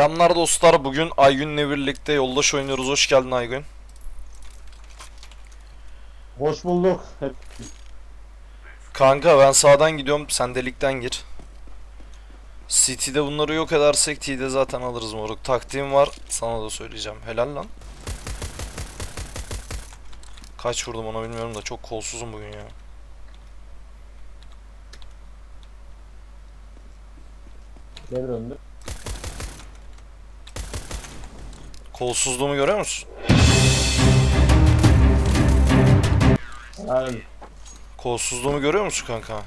Selamlar dostlar. Bugün Aygün'le birlikte yoldaş oynuyoruz. Hoş geldin Aygün. Hoş bulduk. Hep Kanka ben sağdan gidiyorum. Sen delikten gir. City'de bunları yok edersek T'de zaten alırız moruk. Taktiğim var. Sana da söyleyeceğim. Helal lan. Kaç vurdum ona bilmiyorum da çok kolsuzum bugün ya. devir önde. Kolsuzluğumu görüyor musun? Aynen. Kolsuzluğumu görüyor musun kanka?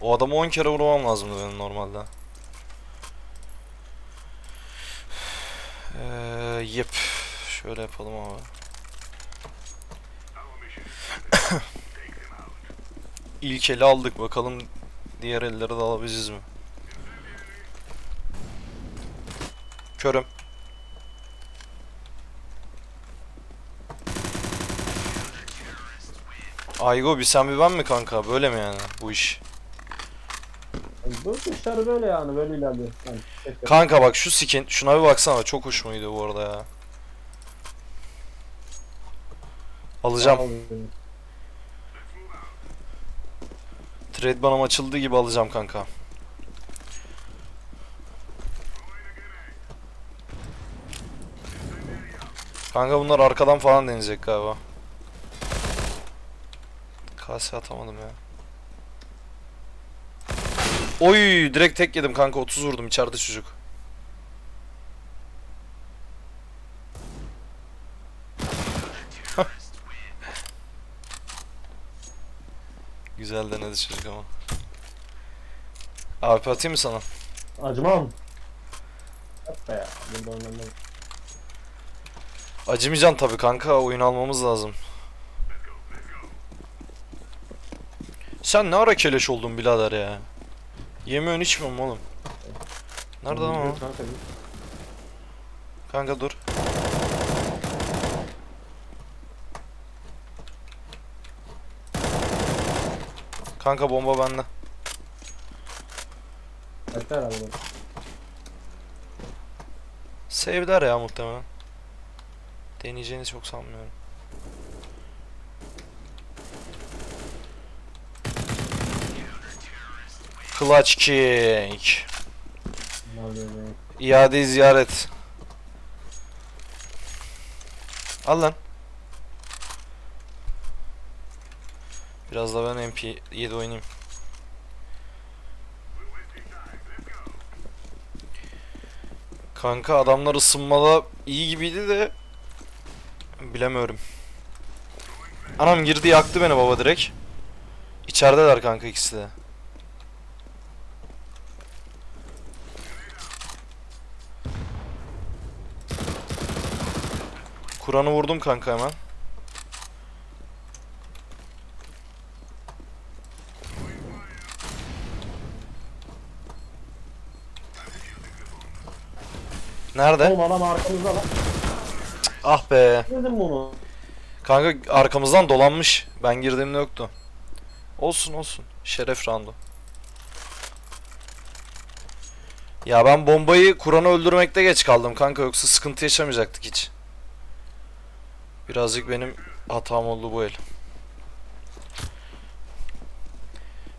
O adamı 10 kere vurmam lazımdı benim normalde. Ee, yep. Şöyle yapalım abi. İlk eli aldık bakalım diğer elleri de alabileceğiz mi? Körüm. Aygo bir sen bir ben mi kanka? Böyle mi yani bu iş? Bu işler böyle yani böyle ilerliyor. Yani, Kanka bak şu skin şuna bir baksana çok hoşuma gidiyor bu arada ya. Alacağım. Trade banım açıldığı gibi alacağım kanka. Kanka bunlar arkadan falan deneyecek galiba. Kase atamadım ya. Oy direkt tek yedim kanka 30 vurdum içeride çocuk. Güzel denedi çocuk ama. Abi atayım mı sana? Acımam. Be ya. Burada oynanmaz. Acımayacaksın tabi kanka oyun almamız lazım. Sen ne ara keleş oldun birader ya? Yemiyorsun içmiyorsun oğlum. Nerede o? Kanka, dur. Kanka bomba bende. Bekle herhalde. Save'ler ya muhtemelen. Deneyeceğini çok sanmıyorum. Clutch be? İade ziyaret. Al lan. Biraz da ben MP7 oynayayım. Kanka adamlar ısınmada iyi gibiydi de bilemiyorum. Anam girdi yaktı beni baba direkt. İçerideler kanka ikisi de. Kur'an'ı vurdum kanka hemen. Nerede? Oğlum adam arkamızda lan. Ah be. Dedim bunu. Kanka arkamızdan dolanmış. Ben girdiğimde yoktu. Olsun olsun. Şeref randu. Ya ben bombayı Kur'an'ı öldürmekte geç kaldım kanka yoksa sıkıntı yaşamayacaktık hiç. Birazcık benim hatam oldu bu el.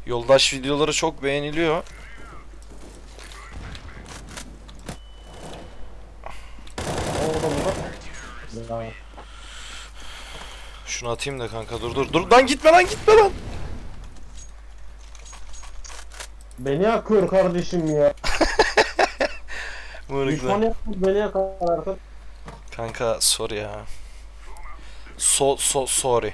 Yoldaş videoları çok beğeniliyor. O da Şunu atayım da kanka dur dur dur lan gitme lan gitme lan. Beni yakıyor kardeşim ya. Mırıkla. Yapmış beni yakar. Kanka sorry ya. So so sorry.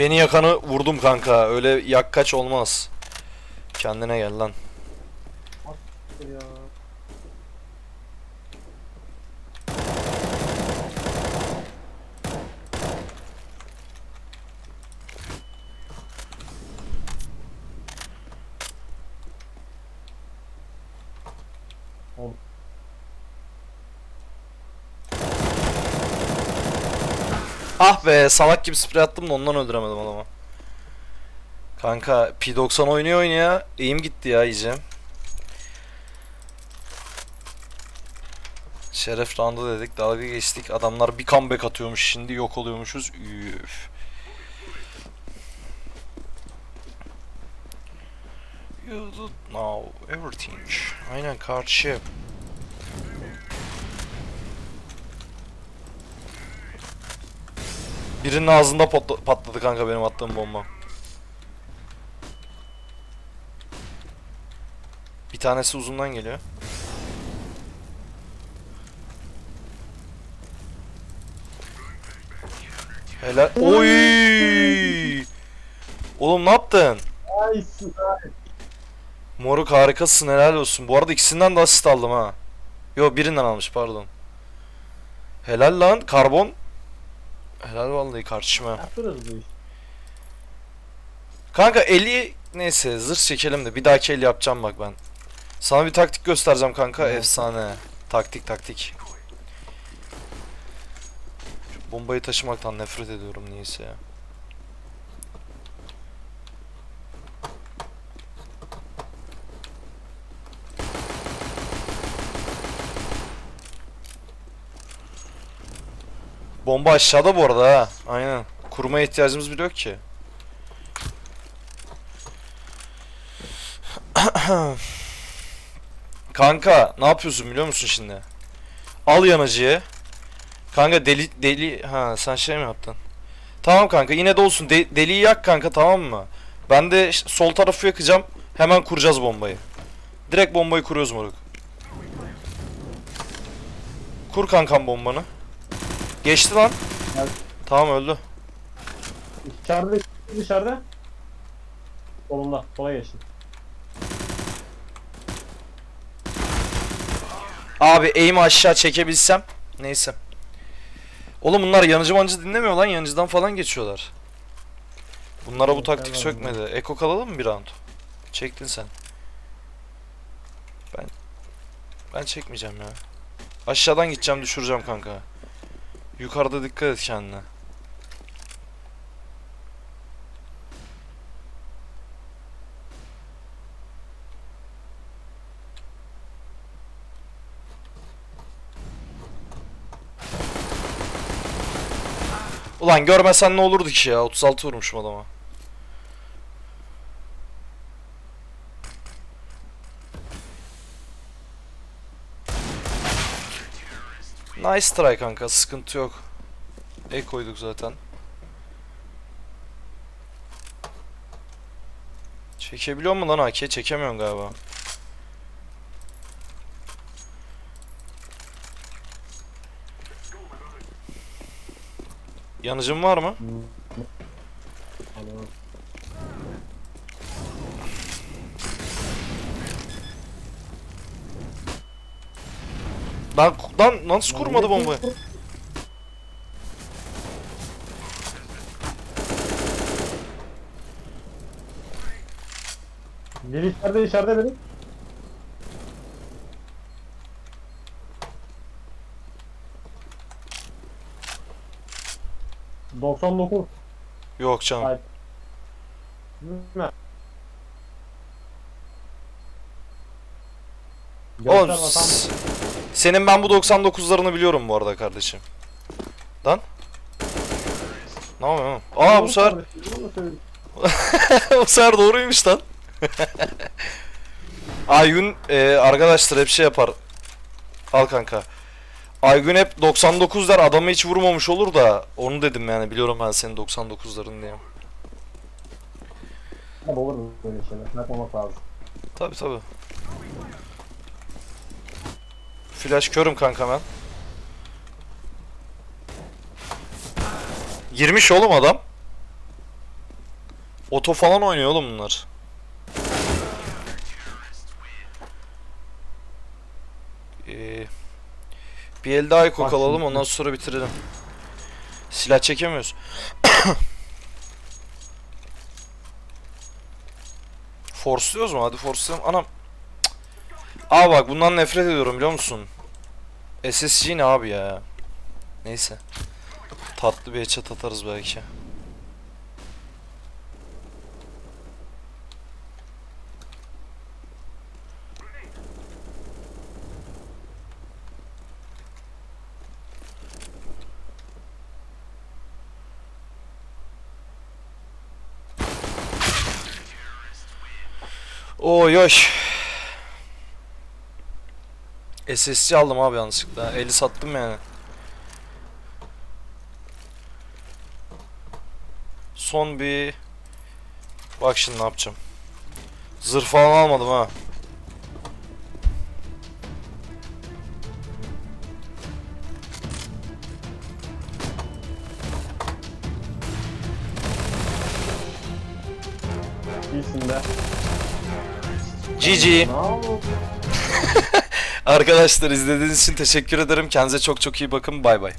Beni yakanı vurdum kanka. Öyle yak kaç olmaz. Kendine gel lan. Ya. Ah be salak gibi sprey attım da ondan öldüremedim adamı. Kanka P90 oynuyor oynaya eğim gitti ya iyice. Şeref roundu dedik dalga geçtik. Adamlar bir comeback atıyormuş şimdi yok oluyormuşuz. Üf. You do know everything. Aynen karşı. Birinin ağzında patla- patladı kanka benim attığım bomba. Bir tanesi uzundan geliyor. Helal. Oy! Oğlum ne yaptın? Nice. Moruk harikasın helal olsun. Bu arada ikisinden de asist aldım ha. Yo birinden almış pardon. Helal lan karbon. Helal vallahi karşıma. Yaptırırız bu iş. Kanka eli neyse zırh çekelim de bir dahaki el yapacağım bak ben. Sana bir taktik göstereceğim kanka Evet. efsane. Taktik taktik. Şu bombayı taşımaktan nefret ediyorum niyeyse ya. Bomba aşağıda bu arada ha. Aynen. Kurmaya ihtiyacımız bile yok ki. Kanka ne yapıyorsun biliyor musun şimdi? Al yanıcıyı. Kanka deli deli ha sen şey mi yaptın? Tamam kanka yine de olsun. De- deliği yak kanka tamam mı? Ben de sol tarafı yakacağım. Hemen kuracağız bombayı. Direkt bombayı kuruyoruz moruk. Kur kankam bombanı. Geçti lan. Evet. Tamam öldü. İçeride dışarıda. Solunda. Sola geçin. Abi aim'i aşağı çekebilsem. Neyse. Oğlum bunlar yanıcı mancı dinlemiyor lan. Yanıcıdan falan geçiyorlar. Bunlara bu taktik sökmedi. Eko kalalım mı bir round? Çektin sen. Ben ben çekmeyeceğim ya. Aşağıdan gideceğim düşüreceğim kanka. Yukarıda dikkat et kendine. Ulan görmesen ne olurdu ki ya? 36 vurmuşum adama. Nice try kanka sıkıntı yok. E koyduk zaten. Çekebiliyor mu lan AK? Çekemiyorum galiba. Yanıcım var mı? Tamam. Lan, lan nasıl kurmadı bombayı? Biri içeride içeride biri. Doksan dokuz. Yok canım. Ay. Bilmem. Oğlum Göster vatan- s- senin ben bu 99'larını biliyorum bu arada kardeşim. Lan. Ne yapıyorsun? Aa bu sefer bu sefer doğruymuş lan. Aygün e, arkadaşlar hep şey yapar. Al kanka. Aygün hep 99 der adamı hiç vurmamış olur da onu dedim yani biliyorum ben senin 99'ların diye. Tabii olur böyle şeyler? Yapmamak lazım. Tabi tabi. Flash körüm kanka ben. Girmiş oğlum adam. Oto falan oynuyor oğlum bunlar. Ee, bir el daha kalalım şimdi. ondan sonra bitirelim. Silah çekemiyoruz. Force'luyoruz mu? Hadi force'layalım. Anam. Aa bak bundan nefret ediyorum biliyor musun? SSG ne abi ya? Neyse. Tatlı bir headshot atarız belki. Oy oy. SSC aldım abi yanlışlıkla. 50 sattım yani. Son bir... Bak şimdi ne yapacağım. Zırh falan almadım ha. İyisin de. GG. Arkadaşlar izlediğiniz için teşekkür ederim. Kendinize çok çok iyi bakın. Bay bay.